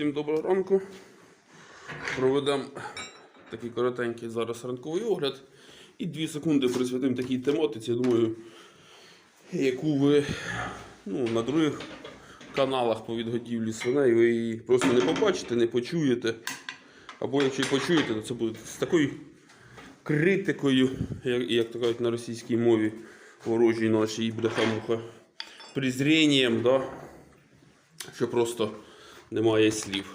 Всім доброго ранку. Проведемо такий коротенький зараз ранковий огляд. І 2 секунди присвятимо такій тематиці, я думаю, яку ви ну, на других каналах по відгодівлі свиней ви її просто не побачите, не почуєте. Або якщо почуєте, то це буде з такою критикою, як, як то кажуть на російській мові, ворожій нашій бляха-муха, презрінням, да? що просто немає слів.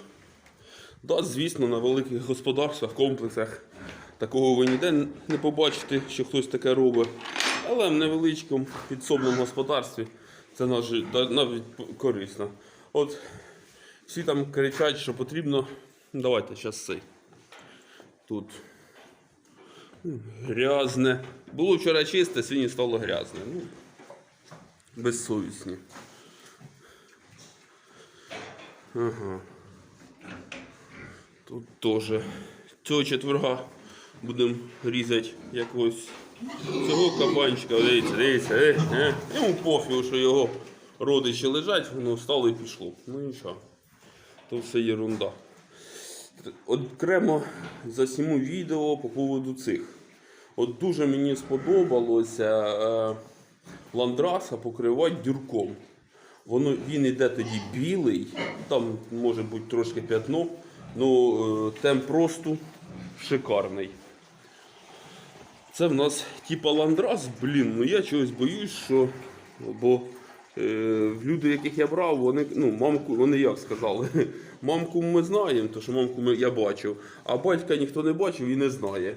Да, звісно, на великих господарствах, комплексах такого ви ніде не побачите, що хтось таке робить. Але в невеличкому підсобному господарстві це навіть, корисно. От всі там кричать, що потрібно. Давайте зараз цей. Тут ну, грязне. Було вчора чисте, сьогодні стало грязне. Ну, безсовісні. Ага. Тут теж. Цього четверга будемо різати якогось цього кабанчика. Дивіться, дивіться, е, е. Йому пофігу, що його родичі лежать, воно встало і пішло. Ну що? То все ерунда. Окремо засніму відео по поводу цих. От дуже мені сподобалося е, ландраса покривати дюрком. Воно, він іде тоді білий, там може бути трошки п'ятно, ну е, темп росту шикарний. Це в нас типа ландрас, блін, ну я чогось боюсь, що. Бо е, люди, яких я брав, вони, ну, мамку, вони як сказали, мамку ми знаємо, то що мамку ми, я бачив, а батька ніхто не бачив і не знає.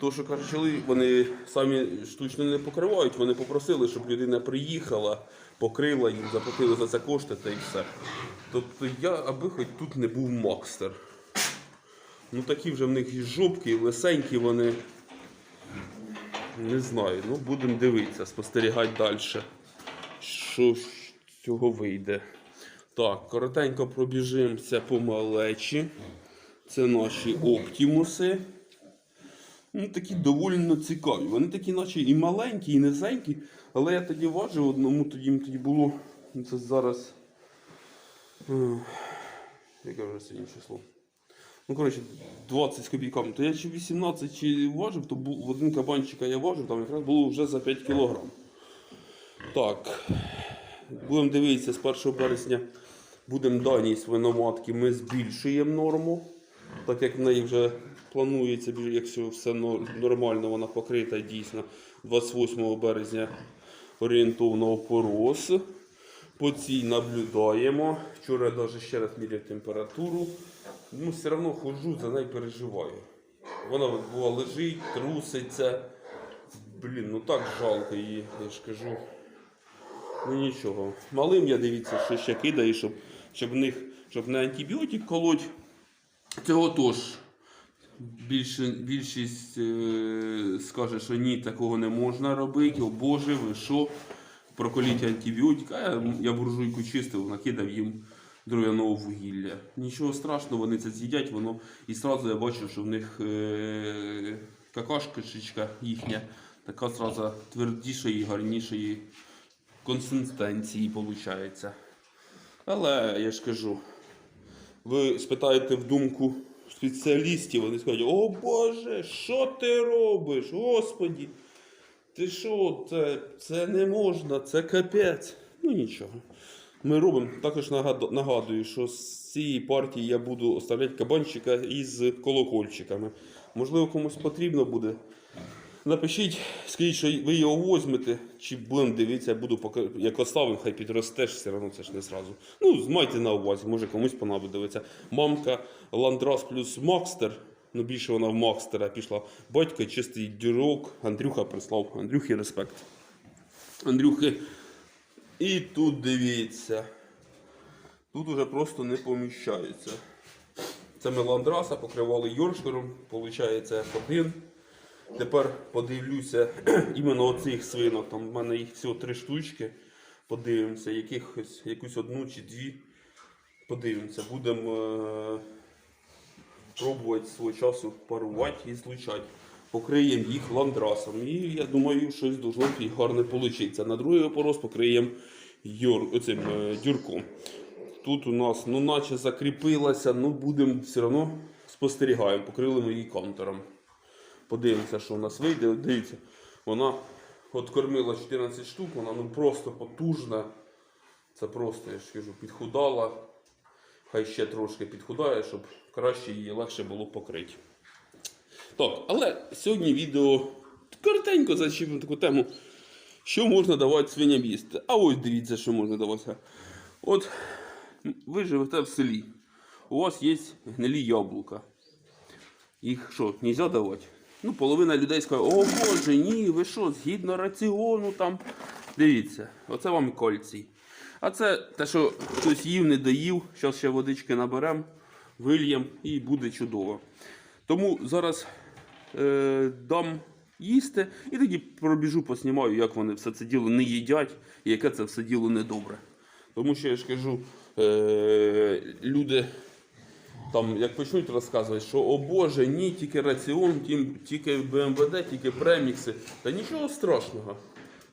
То, що каже, вони самі штучно не покривають, вони попросили, щоб людина приїхала, покрила їм, заплатили за це кошти та й все. Тобто я, аби хоч тут не був макстер. Ну такі вже в них і жопки, і лисенькі вони. Не знаю, ну будемо дивитися, спостерігати далі. Що з цього вийде. Так, коротенько пробіжимося по малечі. Це наші оптимуси. Ну, такі доволі цікаві. Вони такі, наче і маленькі, і низенькі. Але я тоді важив одному, тоді тоді було. ну, Це зараз. Яке вже сьогодні число? Ну, коротше, 20 з копійками. То я чи 18 чи важив, то був один кабанчика я важив, там якраз було вже за 5 кілограм. Так. Будемо дивитися з 1 березня. Будемо дані свиноматки, ми збільшуємо норму. Так як в неї вже планується, якщо все нормально, вона покрита дійсно 28 березня орієнтовно опорос. По цій наблюдаємо. Вчора навіть ще раз міряв температуру. Ну, все одно ходжу, за нею переживаю. Вона була лежить, труситься. Блін, ну так жалко її, я ж кажу. Ну нічого. Малим я дивіться, що ще кидаю, щоб, щоб в них, щоб не антибіотик колоть. Цього теж більше, більшість е, скаже, що ні, такого не можна робити. О Боже, ви що? Проколіть антибіотик. Я, я буржуйку чистив, накидав їм дров'яного вугілля. Нічого страшного, вони це з'їдять, воно і одразу я бачу, що в них е, какашка їхня така зразу твердішої, гарнішої консистенції виходить. Але я ж кажу, ви спитаєте в думку спеціалістів, вони скажуть, о Боже, що ти робиш? Господі, ти що, це, це не можна, це капець. Ну нічого. Ми робимо. Також нагадую, що з цієї партії я буду оставляти кабанчика із колокольчиками. Можливо, комусь потрібно буде. Напишіть, скажіть, що ви його візьмете, чи будемо дивитися, буду поки як оставимо, хай підростеш, все одно це ж не зразу. Ну, майте на увазі, може комусь понадобиться. Мамка Ландрас плюс Макстер, ну більше вона в Макстера пішла. Батько чистий дюрок, Андрюха прислав. Андрюхи респект. Андрюхи. І тут дивіться. Тут уже просто не поміщається. Це ми Ландраса покривали Йорштером, виходить, один. Тепер подивлюся іменно оцих свинок. Там в мене їх всього три штучки. Подивимося, якихось, якусь одну чи дві. Подивимося, будемо е- пробувати свого часу парувати і злучати. Покриємо їх ландрасом. І я думаю, щось должно гарне вийти. На другий опорос покриємо юр, оцим, е, дюрком. тут у нас, ну, наче закріпилася, ну будемо все одно спостерігаємо, покрили ми її контуром. Подивимося, що у нас вийде. Дивіться, вона от кормила 14 штук, вона ну просто потужна. Це просто, я ж кажу, підхудала. Хай ще трошки підхудає, щоб краще її легше було покрити. Так, але сьогодні відео коротенько зачіпимо таку тему, що можна давати свиням їсти. А ось дивіться, що можна давати. От ви живете в селі, у вас є гнилі яблука. Їх що, нельзя давати? Ну, половина людей скаже, о Боже, ні, ви що, згідно раціону там. Дивіться, оце вам кольцій. А це те, що хтось їв, не доїв, зараз ще водички наберемо, вильємо і буде чудово. Тому зараз е, дам їсти і тоді пробіжу, поснімаю, як вони все це діло не їдять і яке це все діло недобре. Тому що я ж кажу, е, люди там як почнуть розказувати, що о Боже, ні, тільки раціон, тільки БМВД, тільки премікси. Та нічого страшного.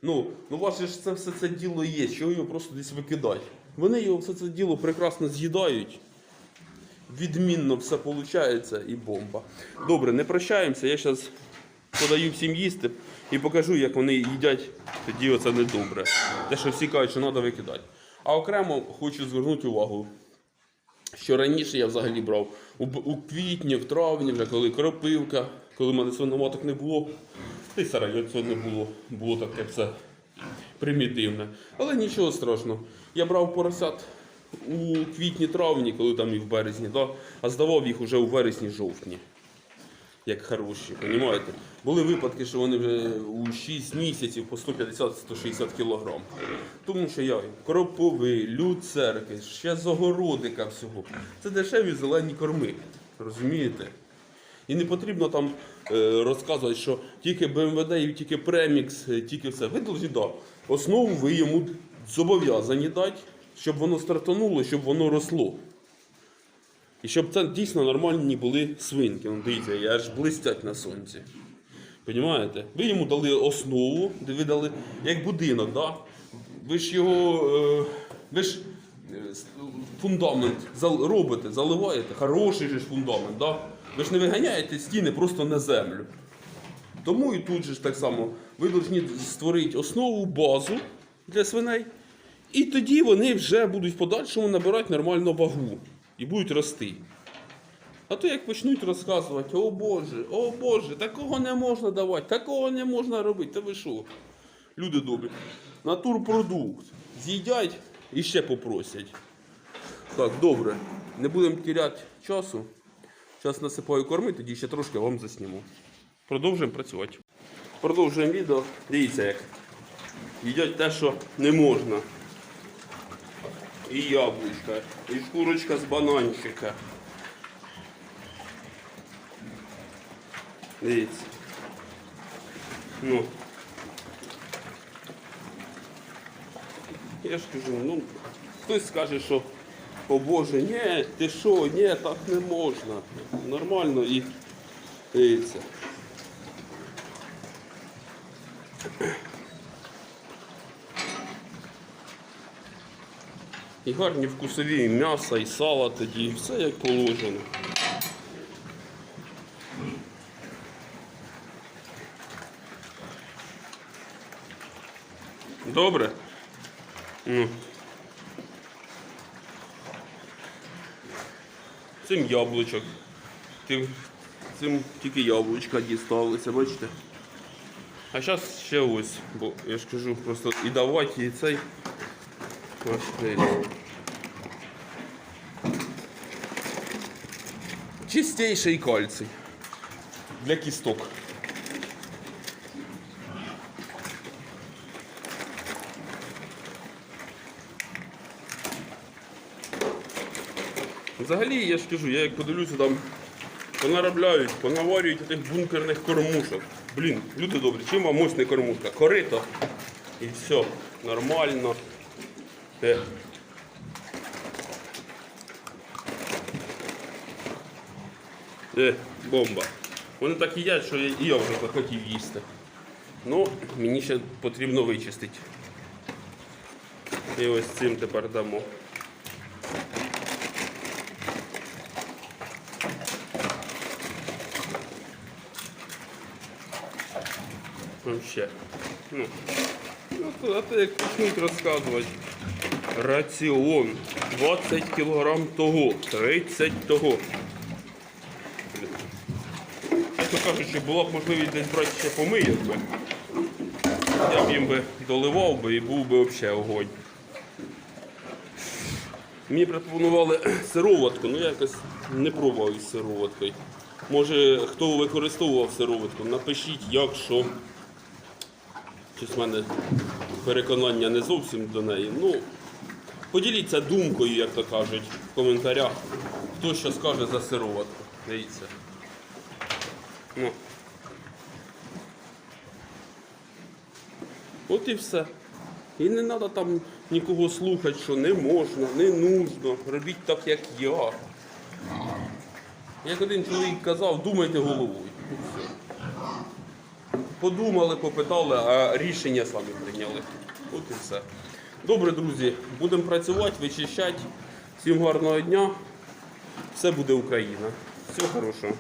Ну, ну ваше ж це все це діло є, що його просто десь викидати. Вони його все це діло прекрасно з'їдають. Відмінно все виходить і бомба. Добре, не прощаємося. Я зараз подаю всім їсти і покажу, як вони їдять. Тоді оце не добре. Те, що всі кажуть, що треба викидати. А окремо хочу звернути увагу що раніше я взагалі брав у, у квітні, в травні, вже коли кропивка, коли в мене свиноматок не було, та й сараю цього не було, було таке все примітивне. Але нічого страшного. Я брав поросят у квітні-травні, коли там і в березні, да? а здавав їх уже у вересні-жовтні. Як хороші, розумієте? Були випадки, що вони вже у 6 місяців по 150-160 кг. Тому що я їм кропови, люцерки, ще з огородика всього. Це дешеві зелені корми. Розумієте? І не потрібно там е, розказувати, що тільки БМВД і тільки премікс, е, тільки все. Ви должні, да, основу ви йому зобов'язані дати, щоб воно стартануло, щоб воно росло. І щоб це дійсно нормальні були свинки. Ну, дивіться, я аж блистять на сонці. Понімаєте? Ви йому дали основу, ви дали як будинок, да? ви ж його. Е, ви ж е, фундамент робите, заливаєте, хороший же ж фундамент, да? ви ж не виганяєте стіни просто на землю. Тому і тут же ж так само ви повинні створити основу, базу для свиней, і тоді вони вже будуть в подальшому набирати нормальну вагу і будуть рости. А то як почнуть розказувати, о Боже, о Боже, такого не можна давати, такого не можна робити. Та ви що? Люди добрі. Натурпродукт. З'їдять і ще попросять. Так, добре. Не будемо тіряти часу. Зараз насипаю корми, тоді ще трошки вам засніму. Продовжуємо працювати. Продовжуємо відео. Дивіться як. Їдять те, що не можна. І яблучка, і шкурочка з бананчика. Дивіться. Ну. Я ж кажу, ну, хтось скаже, що о Боже, ні, ти що, ні, так не можна. Нормально і дивіться. І гарні вкусові і м'ясо, і сало тоді, все як положено. Добре? Ну. Цим яблучок. Тим, цим тільки яблучка дісталися, бачите? А зараз ще ось, бо я ж кажу, просто і давати, і цей. Дивіться. Чистейший кальций для кісток. Взагалі, я ж кажу, я як подивлюся там, понаробляють, понаварюють тих бункерних кормушок. Блін, люди добрі, чим вам ось не кормушка? Корито. І все, нормально. Де? Де бомба. Вони так їдять, що я вже захотів їсти. Ну, мені ще потрібно вичистити. І ось цим тепер дамо. Ще. Ну, ну то, а то як почнуть розказувати. Раціон. 20 кг того, 30 того. Чесно кажучи, була б можливість десь брати ще помийок би. Я б їм би доливав би і був би взагалі огонь. Мені пропонували сироватку, ну я якось не пробував із сироваткою. Може, хто використовував сироватку, напишіть, як, що. Щось в мене переконання не зовсім до неї. Ну, поділіться думкою, як то кажуть, в коментарях. Хто що скаже за сироватку. Дивіться. Ну. От і все. І не треба там нікого слухати, що не можна, не нужно. Робіть так, як я. Як один чоловік казав, думайте головою. Все. Подумали, попитали, а рішення самі прийняли. От і все. Добре, друзі, будемо працювати, вичищати. Всім гарного дня. Все буде Україна. Всього хорошого.